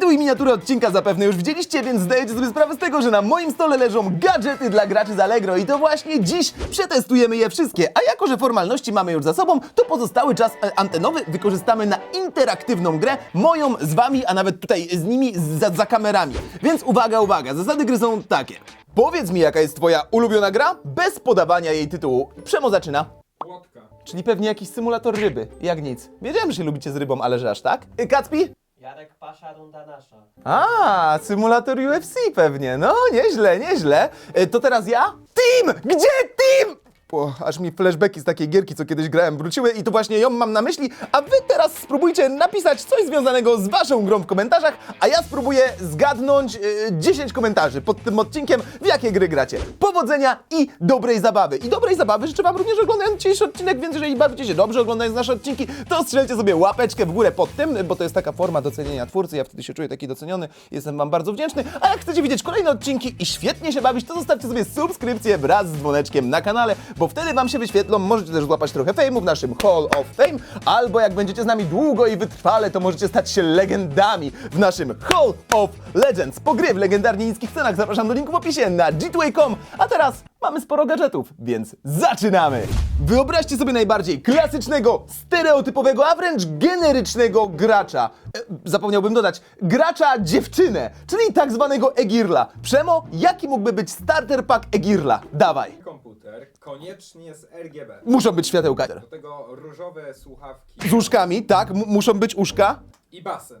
Tytuł i miniaturę odcinka zapewne już widzieliście, więc zdajecie sobie sprawę z tego, że na moim stole leżą gadżety dla graczy z Allegro i to właśnie dziś przetestujemy je wszystkie. A jako, że formalności mamy już za sobą, to pozostały czas e, antenowy wykorzystamy na interaktywną grę, moją z wami, a nawet tutaj z nimi za, za kamerami. Więc uwaga, uwaga, zasady gry są takie. Powiedz mi, jaka jest twoja ulubiona gra, bez podawania jej tytułu. Przemo zaczyna. Łotka. Czyli pewnie jakiś symulator ryby, jak nic. Wiedziałem, że się lubicie z rybą, ale że aż tak. Kacpi? Jarek Pasza, runda nasza. A, symulator UFC pewnie. No, nieźle, nieźle. E, To teraz ja? Team! Gdzie team? O, aż mi flashbacki z takiej gierki, co kiedyś grałem, wróciły i to właśnie ją mam na myśli, a wy teraz spróbujcie napisać coś związanego z waszą grą w komentarzach, a ja spróbuję zgadnąć e, 10 komentarzy pod tym odcinkiem, w jakie gry gracie. Powodzenia i dobrej zabawy. I dobrej zabawy życzę wam również oglądając dzisiejszy odcinek, więc jeżeli bawicie się dobrze oglądając nasze odcinki, to strzelcie sobie łapeczkę w górę pod tym, bo to jest taka forma docenienia twórcy, ja wtedy się czuję taki doceniony, jestem wam bardzo wdzięczny, a jak chcecie widzieć kolejne odcinki i świetnie się bawić, to zostawcie sobie subskrypcję wraz z dzwoneczkiem na kanale, bo wtedy wam się wyświetlą, możecie też złapać trochę fejmu w naszym Hall of Fame, albo jak będziecie z nami długo i wytrwale, to możecie stać się legendami w naszym Hall of Legends. Po gry w legendarnie niskich cenach zapraszam do linku w opisie na g2a.com, a teraz mamy sporo gadżetów, więc zaczynamy! Wyobraźcie sobie najbardziej klasycznego, stereotypowego, a wręcz generycznego gracza. E, zapomniałbym dodać, gracza dziewczynę, czyli tak zwanego Egirla. Przemo, jaki mógłby być starter pack Egirla? Dawaj. Komputer, koniecznie z RGB. Muszą być światełka. Do tego różowe słuchawki Z uszkami, tak, m- muszą być uszka. i basen.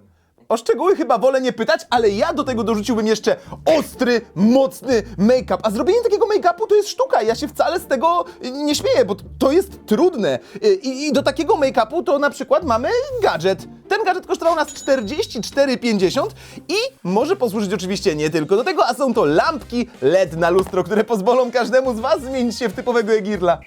O szczegóły chyba wolę nie pytać, ale ja do tego dorzuciłbym jeszcze ostry, mocny make-up. A zrobienie takiego make-upu to jest sztuka. Ja się wcale z tego nie śmieję, bo to jest trudne. I, i do takiego make-upu to na przykład mamy gadżet. Ten gadżet kosztował nas 44,50 i może posłużyć oczywiście nie tylko do tego, a są to lampki LED na lustro, które pozwolą każdemu z Was zmienić się w typowego Egirla.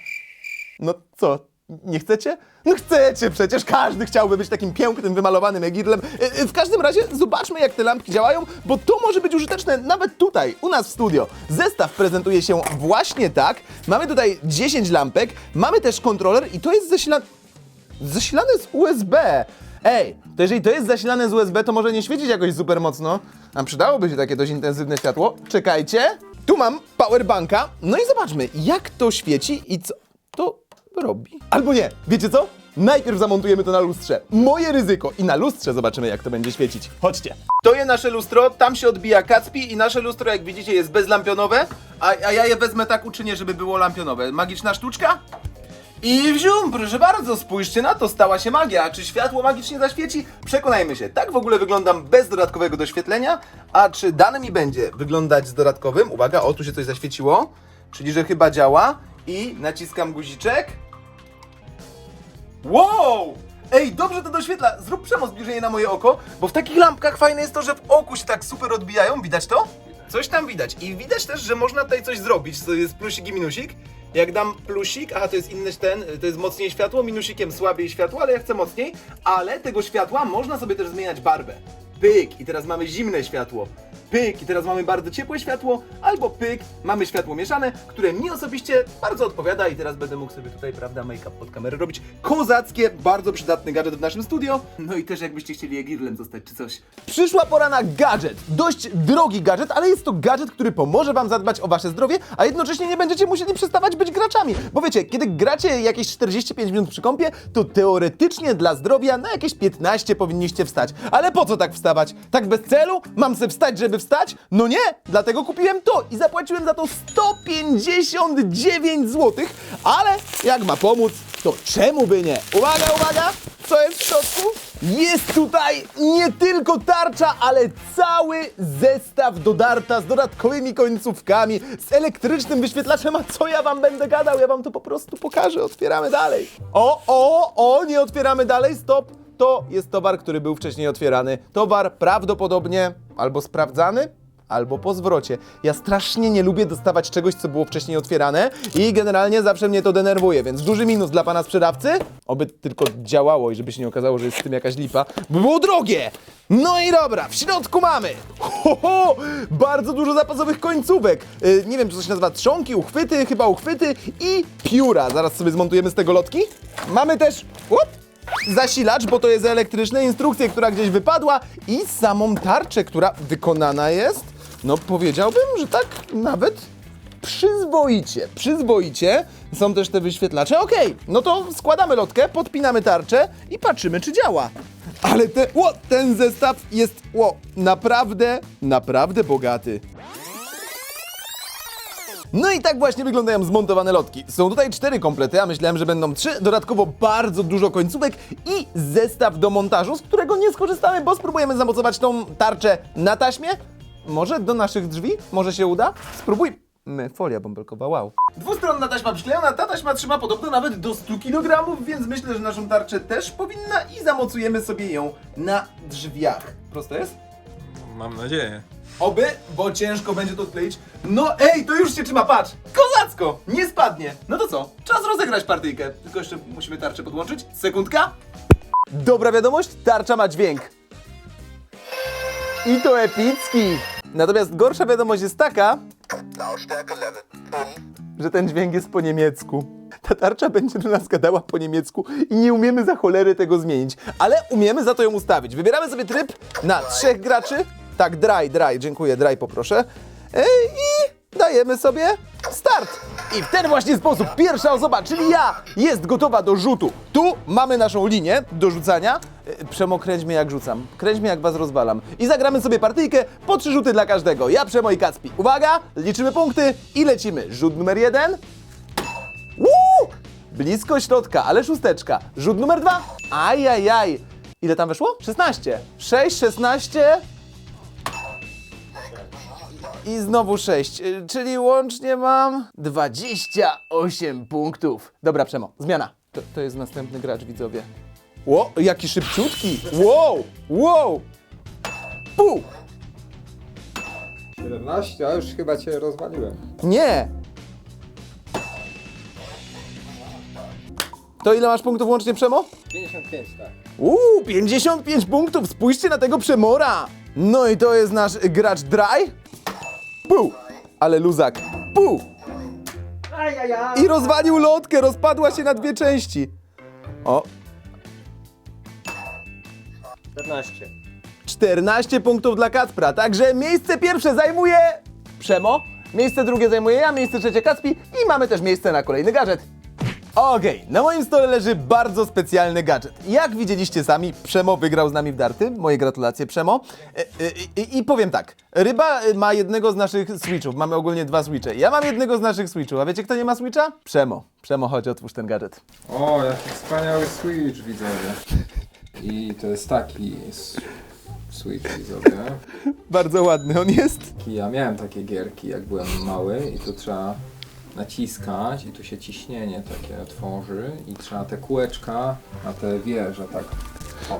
No co, nie chcecie? No chcecie przecież, każdy chciałby być takim pięknym, wymalowanym egidlem. E, e, W każdym razie zobaczmy jak te lampki działają, bo to może być użyteczne nawet tutaj, u nas w studio. Zestaw prezentuje się właśnie tak. Mamy tutaj 10 lampek, mamy też kontroler i to jest zasilane... Zasilane z USB. Ej, to jeżeli to jest zasilane z USB, to może nie świecić jakoś super mocno. A przydałoby się takie dość intensywne światło. Czekajcie. Tu mam powerbanka. No i zobaczmy, jak to świeci i co to robi. Albo nie, wiecie co? Najpierw zamontujemy to na lustrze. Moje ryzyko. I na lustrze zobaczymy, jak to będzie świecić. Chodźcie. To jest nasze lustro, tam się odbija Kacpi i nasze lustro, jak widzicie, jest bezlampionowe, a, a ja je wezmę tak uczynię, żeby było lampionowe. Magiczna sztuczka? I wzium, proszę bardzo, spójrzcie na to, stała się magia. Czy światło magicznie zaświeci? Przekonajmy się, tak w ogóle wyglądam bez dodatkowego doświetlenia, a czy dane mi będzie wyglądać z dodatkowym? Uwaga, o, tu się coś zaświeciło, czyli że chyba działa i naciskam guziczek. Wow! Ej, dobrze to doświetla. Zrób przemo zbliżenie na moje oko, bo w takich lampkach fajne jest to, że w oku się tak super odbijają. Widać to? Coś tam widać. I widać też, że można tutaj coś zrobić. To jest plusik i minusik. Jak dam plusik, aha, to jest inny ten, to jest mocniej światło, minusikiem słabiej światło, ale ja chcę mocniej. Ale tego światła można sobie też zmieniać barwę. Pyk! I teraz mamy zimne światło. Pyk! I teraz mamy bardzo ciepłe światło, albo pyk, mamy światło mieszane, które mi osobiście bardzo odpowiada i teraz będę mógł sobie tutaj, prawda, make-up pod kamerę robić. Kozackie, bardzo przydatny gadżet w naszym studio. No i też jakbyście chcieli Egirlem zostać czy coś. Przyszła pora na gadżet. Dość drogi gadżet, ale jest to gadżet, który pomoże wam zadbać o wasze zdrowie, a jednocześnie nie będziecie musieli przestawać być graczami. Bo wiecie, kiedy gracie jakieś 45 minut przy kąpie, to teoretycznie dla zdrowia na jakieś 15 powinniście wstać. Ale po co tak wstawać? Tak bez celu? Mam se wstać, żeby wstać? No nie, dlatego kupiłem to i zapłaciłem za to 159 zł, ale jak ma pomóc, to czemu by nie? Uwaga, uwaga! Co jest w środku? Jest tutaj nie tylko tarcza, ale cały zestaw do z dodatkowymi końcówkami, z elektrycznym wyświetlaczem. A co ja wam będę gadał? Ja wam to po prostu pokażę. Otwieramy dalej. O, o, o, nie otwieramy dalej. Stop. To jest towar, który był wcześniej otwierany. Towar prawdopodobnie albo sprawdzany, albo po zwrocie. Ja strasznie nie lubię dostawać czegoś, co było wcześniej otwierane i generalnie zawsze mnie to denerwuje, więc duży minus dla pana sprzedawcy. Oby tylko działało i żeby się nie okazało, że jest z tym jakaś lipa, bo było drogie! No i dobra, w środku mamy! Ho, ho, bardzo dużo zapasowych końcówek. Yy, nie wiem, czy to się nazywa trzonki, uchwyty, chyba uchwyty i pióra. Zaraz sobie zmontujemy z tego lotki. Mamy też... Up, zasilacz, bo to jest elektryczne, instrukcję, która gdzieś wypadła i samą tarczę, która wykonana jest, no powiedziałbym, że tak nawet przyzwoicie, przyzwoicie. Są też te wyświetlacze. Okej, no to składamy lotkę, podpinamy tarczę i patrzymy, czy działa. Ale te, o, ten zestaw jest o, naprawdę, naprawdę bogaty. No i tak właśnie wyglądają zmontowane lotki. Są tutaj cztery komplety, a myślałem, że będą trzy. Dodatkowo bardzo dużo końcówek i zestaw do montażu, z którego nie skorzystamy, bo spróbujemy zamocować tą tarczę na taśmie. Może do naszych drzwi? Może się uda? Spróbuj. My, folia bąbelkowa, wow. Dwustronna taśma przyklejona, ta taśma trzyma podobno nawet do 100 kg, więc myślę, że naszą tarczę też powinna i zamocujemy sobie ją na drzwiach. Proste jest? Mam nadzieję. Oby, bo ciężko będzie to odkleić. No ej, to już się trzyma, patrz! Kozacko! Nie spadnie! No to co? Czas rozegrać partyjkę. Tylko jeszcze musimy tarczę podłączyć. Sekundka. Dobra wiadomość, tarcza ma dźwięk. I to epicki! Natomiast gorsza wiadomość jest taka, że ten dźwięk jest po niemiecku. Ta tarcza będzie do nas gadała po niemiecku i nie umiemy za cholery tego zmienić, ale umiemy za to ją ustawić. Wybieramy sobie tryb na trzech graczy. Tak, dry, dry, dziękuję, dry poproszę. E, I dajemy sobie start. I w ten właśnie sposób pierwsza osoba, czyli ja, jest gotowa do rzutu. Tu mamy naszą linię do rzucania. E, Przemo, kręć mnie jak rzucam. Kręć mnie jak was rozwalam. I zagramy sobie partyjkę po trzy rzuty dla każdego. Ja, Przemo i Kacpi. Uwaga, liczymy punkty i lecimy. Rzut numer jeden. Woo! Blisko środka, ale szósteczka. Rzut numer dwa. Ajajaj. Ile tam weszło? 16. 6, 16. I znowu 6, y, czyli łącznie mam 28 punktów. Dobra, Przemo, zmiana. To, to jest następny gracz, widzowie. Ło, jaki szybciutki. Wow, wow. Pół. 17, a już chyba cię rozwaliłem. Nie. To ile masz punktów łącznie, Przemo? 55, tak. Uuu, 55 punktów, spójrzcie na tego przemora! No i to jest nasz gracz Dry. Pół, ale luzak. Pół. Ajajaj! I rozwalił lotkę, rozpadła się na dwie części. O, 14. 14 punktów dla Kacpra, także miejsce pierwsze zajmuje Przemo, miejsce drugie zajmuję ja, miejsce trzecie Kacpi i mamy też miejsce na kolejny gadżet. Okej, na moim stole leży bardzo specjalny gadżet. Jak widzieliście sami, Przemo wygrał z nami w darty. Moje gratulacje, Przemo. E, e, I, I powiem tak, Ryba e, ma jednego z naszych switchów, mamy ogólnie dwa switche. Ja mam jednego z naszych switchów, a wiecie kto nie ma switcha? Przemo. Przemo, chodź, otwórz ten gadżet. O, jaki wspaniały Switch widzowie. I to jest taki Switch widzowie. Bardzo ładny on jest. I ja miałem takie gierki jak byłem mały i tu trzeba naciskać i tu się ciśnienie takie tworzy i trzeba te kółeczka na te wieże tak.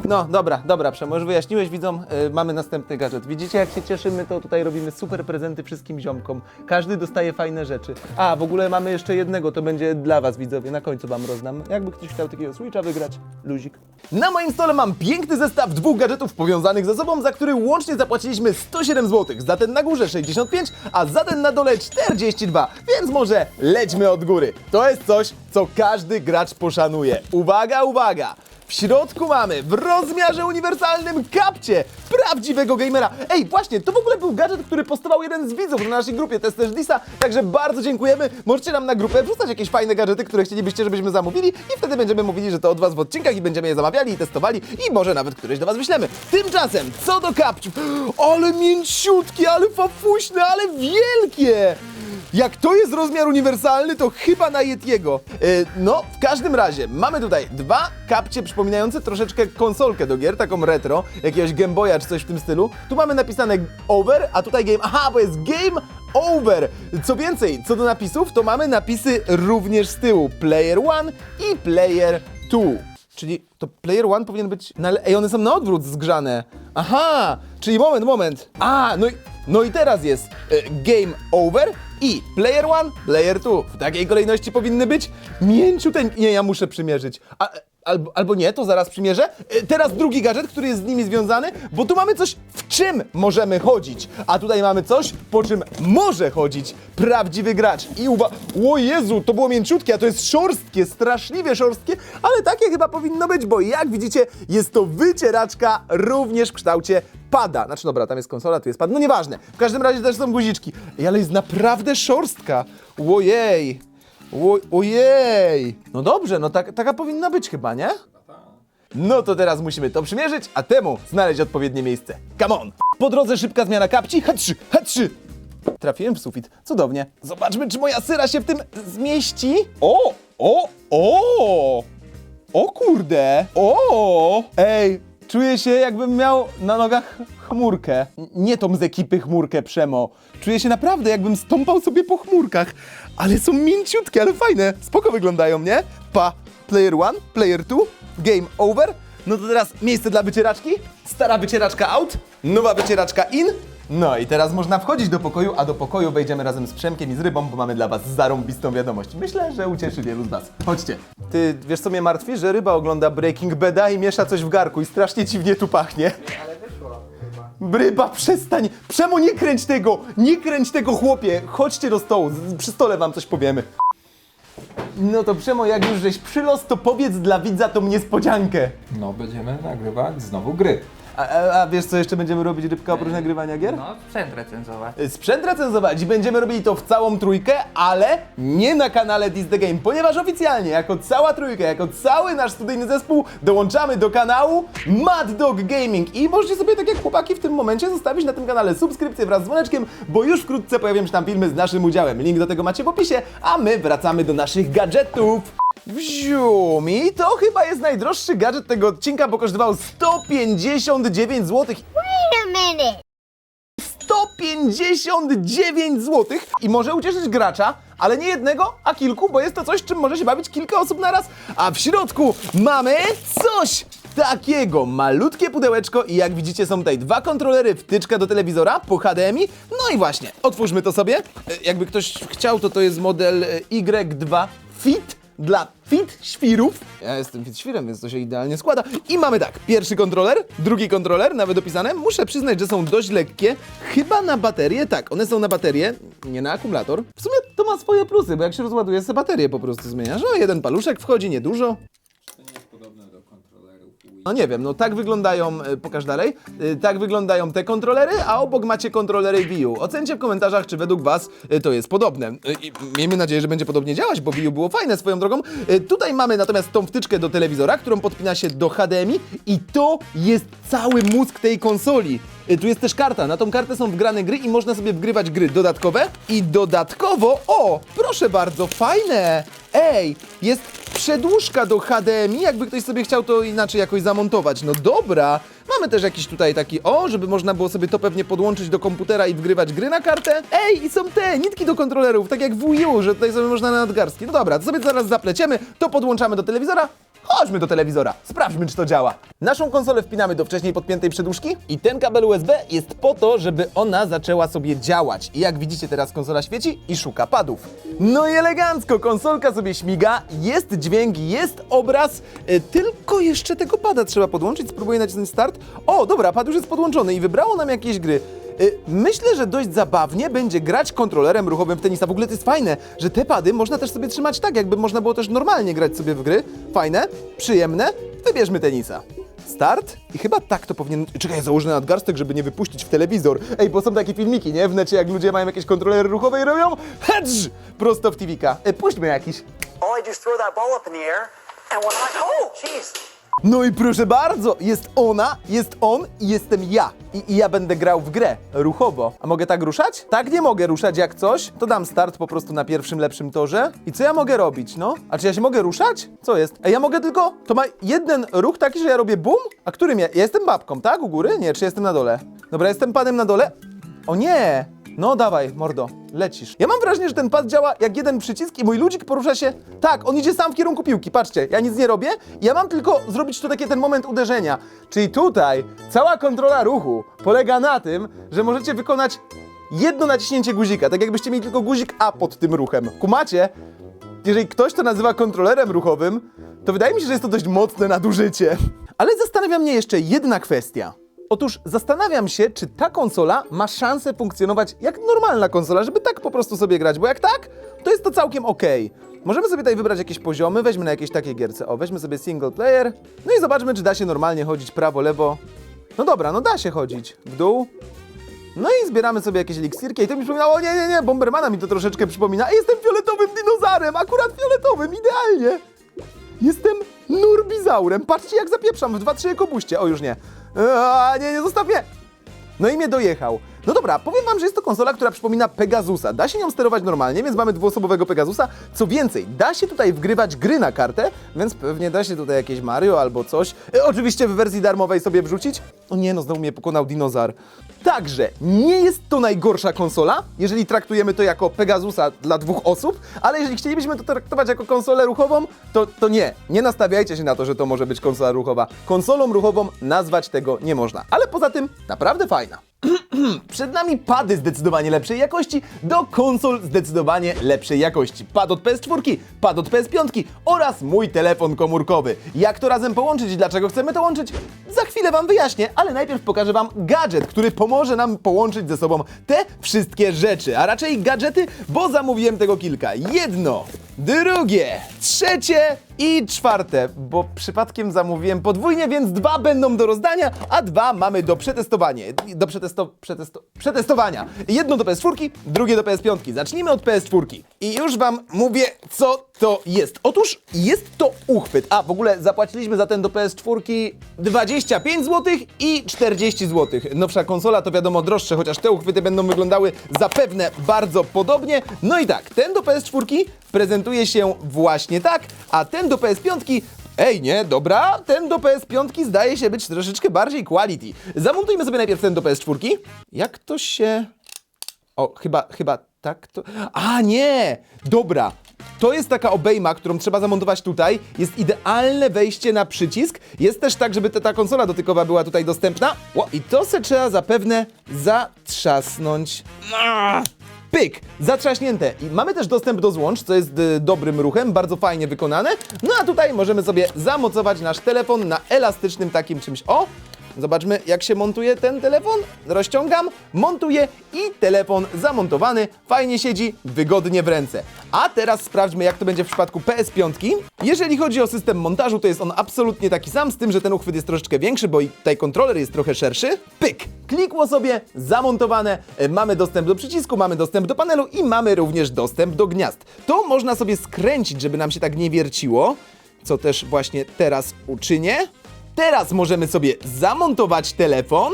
No, dobra, dobra, Przemo, już wyjaśniłeś widzom, y, mamy następny gadżet. Widzicie, jak się cieszymy, to tutaj robimy super prezenty wszystkim ziomkom. Każdy dostaje fajne rzeczy. A, w ogóle mamy jeszcze jednego, to będzie dla was, widzowie, na końcu wam rozdam. Jakby ktoś chciał takiego Switcha wygrać, luzik. Na moim stole mam piękny zestaw dwóch gadżetów powiązanych ze sobą, za który łącznie zapłaciliśmy 107 zł. Za ten na górze 65, a za ten na dole 42. Więc może lećmy od góry. To jest coś, co każdy gracz poszanuje. Uwaga, uwaga! W środku mamy w rozmiarze uniwersalnym kapcie prawdziwego gamera. Ej, właśnie, to w ogóle był gadżet, który postował jeden z widzów na naszej grupie Testers Disa, także bardzo dziękujemy. Możecie nam na grupę wrzucać jakieś fajne gadżety, które chcielibyście, żebyśmy zamówili i wtedy będziemy mówili, że to od was w odcinkach i będziemy je zamawiali i testowali i może nawet któreś do was wyślemy. Tymczasem, co do kapciów, ale mięciutkie, ale fafuśne, ale wielkie! Jak to jest rozmiar uniwersalny, to chyba na Yetiego. Yy, no, w każdym razie, mamy tutaj dwa kapcie przypominające troszeczkę konsolkę do gier, taką retro, jakiegoś Game Boya czy coś w tym stylu. Tu mamy napisane over, a tutaj game... Aha, bo jest game over! Co więcej, co do napisów, to mamy napisy również z tyłu. Player 1 i Player 2. Czyli to Player One powinien być. Na, ej, one są na odwrót zgrzane. Aha! Czyli moment, moment. A, no i, no i teraz jest e, Game Over i Player One, Player Two. W takiej kolejności powinny być mięciuteń. Nie, ja muszę przymierzyć. A, albo, albo nie, to zaraz przymierzę. E, Teraz drugi gadżet, który jest z nimi związany, bo tu mamy coś, w czym możemy chodzić. A tutaj mamy coś, po czym może chodzić prawdziwy gracz. I uwa... O Jezu, to było mięciutkie, a to jest szorstkie, straszliwie szorstkie, ale takie chyba powinno być, bo jak widzicie, jest to wycieraczka również w kształcie pada. Znaczy dobra, tam jest konsola, tu jest pad, no nieważne. W każdym razie też są guziczki. Ej, ale jest naprawdę szorstka. Ojej. Ojej! No dobrze, no tak, taka powinna być chyba, nie? No to teraz musimy to przymierzyć, a temu znaleźć odpowiednie miejsce. Come on! Po drodze szybka zmiana kapci. Hatrzy, hatrzy! Trafiłem w sufit. Cudownie. Zobaczmy, czy moja syra się w tym zmieści. O! O! O! O kurde! O! Ej, czuję się jakbym miał na nogach chmurkę. Nie tą z ekipy chmurkę Przemo. Czuję się naprawdę jakbym stąpał sobie po chmurkach. Ale są mięciutkie, ale fajne. Spoko wyglądają, nie? Pa. Player one, player two, game over. No to teraz miejsce dla wycieraczki. Stara wycieraczka out, nowa wycieraczka in. No i teraz można wchodzić do pokoju, a do pokoju wejdziemy razem z Przemkiem i z Rybą, bo mamy dla was zarąbistą wiadomość. Myślę, że ucieszy wielu z was. Chodźcie. Ty, wiesz co mnie martwi? Że Ryba ogląda Breaking Bada i miesza coś w garku i strasznie dziwnie tu pachnie. Ale wyszło chyba. Ryba, przestań! Przemo, nie kręć tego! Nie kręć tego, chłopie! Chodźcie do stołu, przy stole wam coś powiemy. No to Przemo, jak już żeś przylos, to powiedz dla widza tą niespodziankę. No, będziemy nagrywać znowu gry. A, a, a wiesz, co jeszcze będziemy robić, Rybka, oprócz nagrywania gier? No, sprzęt recenzować. Sprzęt recenzować i będziemy robili to w całą trójkę, ale nie na kanale This The Game, ponieważ oficjalnie, jako cała trójka, jako cały nasz studyjny zespół, dołączamy do kanału Mad Dog Gaming i możecie sobie, tak jak chłopaki w tym momencie, zostawić na tym kanale subskrypcję wraz z dzwoneczkiem, bo już wkrótce pojawią się tam filmy z naszym udziałem. Link do tego macie w opisie, a my wracamy do naszych gadżetów. Wzium i to chyba jest najdroższy gadżet tego odcinka, bo kosztował 159 zł. Wait a minute. 159 zł i może ucieszyć gracza, ale nie jednego, a kilku, bo jest to coś, czym może się bawić kilka osób na raz. A w środku mamy coś takiego, malutkie pudełeczko i jak widzicie są tutaj dwa kontrolery, wtyczka do telewizora po HDMI. No i właśnie, otwórzmy to sobie. E, Jakby ktoś chciał, to to jest model e, Y2 Fit dla fit świrów. Ja jestem fit świrem, więc to się idealnie składa. I mamy tak, pierwszy kontroler, drugi kontroler, nawet opisane. Muszę przyznać, że są dość lekkie. Chyba na baterię, tak, one są na baterię, nie na akumulator. W sumie to ma swoje plusy, bo jak się rozładuje, sobie baterię po prostu zmieniasz. No, jeden paluszek wchodzi, niedużo. To nie jest podobne do kontrolerów Wii. No nie wiem, no tak wyglądają, e, pokaż dalej, E, tak wyglądają te kontrolery, a obok macie kontrolery Wii U. Ocencie w komentarzach, czy według was e, to jest podobne. I miejmy nadzieję, że będzie podobnie działać, bo Wii U było fajne swoją drogą. Tutaj mamy natomiast tą wtyczkę do telewizora, którą podpina się do HDMI i to jest cały mózg tej konsoli. E, Tu jest też karta, na tą kartę są wgrane gry i można sobie wgrywać gry dodatkowe i dodatkowo, o, proszę bardzo, fajne! Ej, jest przedłużka do HDMI, jakby ktoś sobie chciał to inaczej jakoś zamontować. No dobra. Mamy też jakiś tutaj taki, o, żeby można było sobie to pewnie podłączyć do komputera i wgrywać gry na kartę. Ej, i są te nitki do kontrolerów, tak jak w Wii U, że tutaj sobie można na nadgarstki. No dobra, to sobie zaraz zapleciemy, to podłączamy do telewizora. Chodźmy do telewizora, sprawdźmy, czy to działa. Naszą konsolę wpinamy do wcześniej podpiętej przedłużki i ten kabel USB jest po to, żeby ona zaczęła sobie działać. I jak widzicie, teraz konsola świeci i szuka padów. No i elegancko, konsolka sobie śmiga, jest dźwięk, jest obraz, y, tylko jeszcze tego pada trzeba podłączyć. Spróbuję nacisnąć start. O, dobra, pad już jest podłączony i wybrało nam jakieś gry. Y, Myślę, że dość zabawnie będzie grać kontrolerem ruchowym w tenisa. W ogóle to jest fajne, że te pady można też sobie trzymać tak, jakby można było też normalnie grać sobie w gry. Fajne, przyjemne. Wybierzmy tenisa. Start i chyba tak to powinien... Czekaj, założę na nadgarstek, żeby nie wypuścić w telewizor. Ej, bo są takie filmiki, nie? W necie, jak ludzie mają jakieś kontrolery ruchowe i robią hedż prosto w TV-ka. E, puśćmy jakiś. All I do is throw that ball up in the air, and when I oh, jeez, No i proszę bardzo, jest ona, jest on i jestem ja. I, I ja będę grał w grę, ruchowo. A mogę tak ruszać? Tak nie mogę ruszać jak coś. To dam start po prostu na pierwszym lepszym torze. I co ja mogę robić, no? A czy ja się mogę ruszać? Co jest? Ej, ja mogę tylko... To ma jeden ruch taki, że ja robię bum? A którym ja? Ja jestem babką, tak? U góry? Nie, czy jestem na dole? Dobra, jestem panem na dole. O nie! No dawaj, mordo, lecisz. Ja mam wrażenie, że ten pad działa jak jeden przycisk i mój ludzik porusza się... Tak, on idzie sam w kierunku piłki, patrzcie, ja nic nie robię, ja mam tylko zrobić tu taki ten moment uderzenia. Czyli tutaj cała kontrola ruchu polega na tym, że możecie wykonać jedno naciśnięcie guzika, tak jakbyście mieli tylko guzik A pod tym ruchem. Kumacie? jeżeli ktoś to nazywa kontrolerem ruchowym, to wydaje mi się, że jest to dość mocne nadużycie. Ale zastanawia mnie jeszcze jedna kwestia. Otóż zastanawiam się, czy ta konsola ma szansę funkcjonować jak normalna konsola, żeby tak po prostu sobie grać, bo jak tak, to jest to całkiem okej. Możemy sobie tutaj wybrać jakieś poziomy, weźmy na jakieś takie gierce. O, weźmy sobie single player, no i zobaczmy, czy da się normalnie chodzić prawo, lewo. No dobra, no da się chodzić. W dół, no i zbieramy sobie jakieś eliksirki i to mi przypominało, nie, nie, nie, Bombermana mi to troszeczkę przypomina. Jestem fioletowym dinozaurem, akurat fioletowym, idealnie. Jestem nurbizaurem, patrzcie jak zapieprzam w 2-3 kobuście. O, już nie. A, nie, nie, zostaw mnie. No i mnie dojechał. No dobra, powiem wam, że jest to konsola, która przypomina Pegasusa. Da się nią sterować normalnie, więc mamy dwuosobowego Pegasusa. Co więcej, da się tutaj wgrywać gry na kartę, więc pewnie da się tutaj jakieś Mario albo coś. E, oczywiście w wersji darmowej sobie wrzucić. O nie, no znowu mnie pokonał dinozaur. Także nie jest to najgorsza konsola, jeżeli traktujemy to jako Pegasusa dla dwóch osób, ale jeżeli chcielibyśmy to traktować jako konsolę ruchową, to, to nie. Nie nastawiajcie się na to, że to może być konsola ruchowa. Konsolą ruchową nazwać tego nie można. Ale poza tym naprawdę fajna. Przed nami pady zdecydowanie lepszej jakości do konsol zdecydowanie lepszej jakości. Pad od PS4, pad od PS5 oraz mój telefon komórkowy. Jak to razem połączyć i dlaczego chcemy to łączyć? Za chwilę Wam wyjaśnię, ale najpierw pokażę Wam gadżet, który pomoże nam połączyć ze sobą te wszystkie rzeczy, a raczej gadżety, bo zamówiłem tego kilka. Jedno, drugie, trzecie i czwarte, bo przypadkiem zamówiłem podwójnie, więc dwa będą do rozdania, a dwa mamy do przetestowania. Do przetesto, przetesto, przetestowania. Jedno do PS4, drugie do PS5. Zacznijmy od PS4. I już Wam mówię, co to jest. Otóż jest to uchwyt. A w ogóle zapłaciliśmy za ten do PS4 25 zł i 40 zł. Nowsza konsola to wiadomo droższe, chociaż te uchwyty będą wyglądały zapewne bardzo podobnie. No i tak, ten do PS4 prezentuje się właśnie tak, a ten do PS5 Ej, nie, dobra, ten do PS5 zdaje się być troszeczkę bardziej quality. Zamontujmy sobie najpierw ten do PS4. Jak to się... O, chyba, chyba tak to... A, nie! Dobra. To jest taka obejma, którą trzeba zamontować tutaj. Jest idealne wejście na przycisk. Jest też tak, żeby ta, ta konsola dotykowa była tutaj dostępna. O, I to se trzeba zapewne zatrzasnąć. Pyk! Zatrzaśnięte. I mamy też dostęp do złącz, co jest y, dobrym ruchem, bardzo fajnie wykonane. No a tutaj możemy sobie zamocować nasz telefon na elastycznym takim czymś. O! Zobaczmy, jak się montuje ten telefon. Rozciągam, montuję i telefon zamontowany, fajnie siedzi, wygodnie w ręce. A teraz sprawdźmy, jak to będzie w przypadku PS5. Jeżeli chodzi o system montażu, to jest on absolutnie taki sam, z tym, że ten uchwyt jest troszeczkę większy, bo i tutaj kontroler jest trochę szerszy. Pyk! Klikło sobie, zamontowane, e, mamy dostęp do przycisku, mamy dostęp do panelu i mamy również dostęp do gniazd. To można sobie skręcić, żeby nam się tak nie wierciło, co też właśnie teraz uczynię. Teraz możemy sobie zamontować telefon.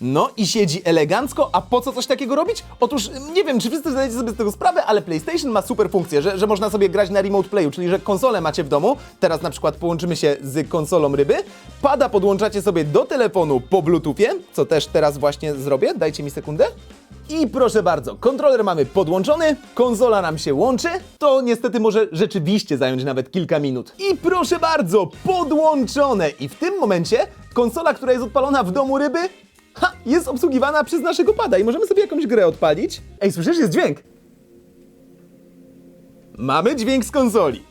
No i siedzi elegancko, a po co coś takiego robić? Otóż nie wiem, czy wszyscy zdajecie sobie z tego sprawę, ale PlayStation ma super funkcję, że, że można sobie grać na remote playu, czyli że konsolę macie w domu, teraz na przykład połączymy się z konsolą ryby, pada podłączacie sobie do telefonu po bluetoothie, co też teraz właśnie zrobię, dajcie mi sekundę. I proszę bardzo, kontroler mamy podłączony, konsola nam się łączy, to niestety może rzeczywiście zająć nawet kilka minut. I proszę bardzo, podłączone! I w tym momencie konsola, która jest odpalona w domu ryby, ha, jest obsługiwana przez naszego pada i możemy sobie jakąś grę odpalić. Ej, słyszysz, jest dźwięk. Mamy dźwięk z konsoli,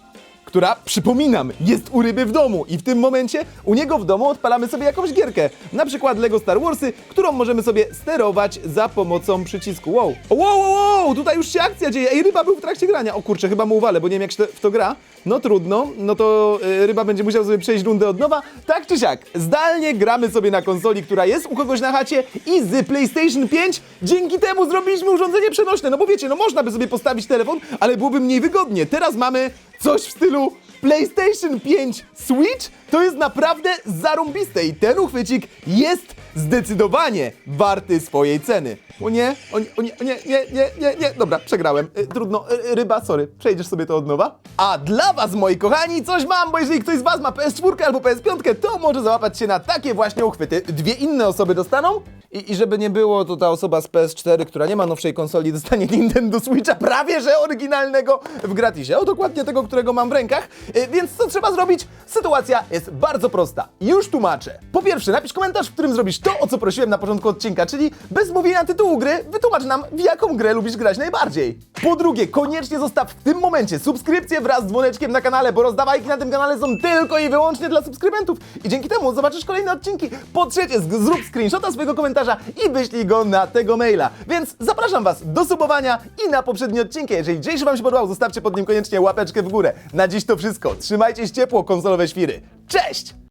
która, przypominam, jest u ryby w domu. I w tym momencie u niego w domu odpalamy sobie jakąś gierkę, na przykład LEGO Star Warsy, którą możemy sobie sterować za pomocą przycisku. Wow, wow, wow, wow, tutaj już się akcja dzieje, ej, ryba był w trakcie grania, o kurczę, chyba mu uwalę, bo nie wiem jak się to- w to gra, no trudno, no to y, ryba będzie musiał sobie przejść rundę od nowa, tak czy siak, zdalnie gramy sobie na konsoli, która jest u kogoś na chacie i z PlayStation 5 dzięki temu zrobiliśmy urządzenie przenośne, no bo wiecie, no można by sobie postawić telefon, ale byłoby mniej wygodnie, teraz mamy coś w stylu PlayStation 5 Switch? To jest naprawdę zarąbiste i ten uchwycik jest zdecydowanie warty swojej ceny. O nie, o nie, o nie, o nie, nie, nie, nie, nie, dobra, przegrałem. Y, trudno, y, ryba, sorry, przejdziesz sobie to od nowa. A dla was, moi kochani, coś mam, bo jeżeli ktoś z was ma PS4 albo PS5, to może załapać się na takie właśnie uchwyty. Dwie inne osoby dostaną I, I żeby nie było, to ta osoba z PS4, która nie ma nowszej konsoli, dostanie Nintendo Switcha prawie że oryginalnego w gratisie. O dokładnie tego, którego mam w rękach. Y, Więc co trzeba zrobić? Sytuacja jest bardzo prosta. Już tłumaczę. Po pierwsze, napisz komentarz, w którym zrobisz to, o co prosiłem na początku odcinka, czyli bez mówienia tytułu gry, wytłumacz nam, w jaką grę lubisz grać najbardziej. Po drugie, koniecznie zostaw w tym momencie subskrypcję wraz z dzwoneczkiem na kanale, bo rozdawajki na tym kanale są tylko i wyłącznie dla subskrybentów i dzięki temu zobaczysz kolejne odcinki. Po trzecie, zrób screenshota swojego komentarza i wyślij go na tego maila. Więc zapraszam Was do subowania i na poprzednie odcinki. Jeżeli dzisiejszy Wam się podobał, zostawcie pod nim koniecznie łapeczkę w górę. Na dziś to wszystko. Trzymajcie się ciepło, konsolowe świry. Cześć!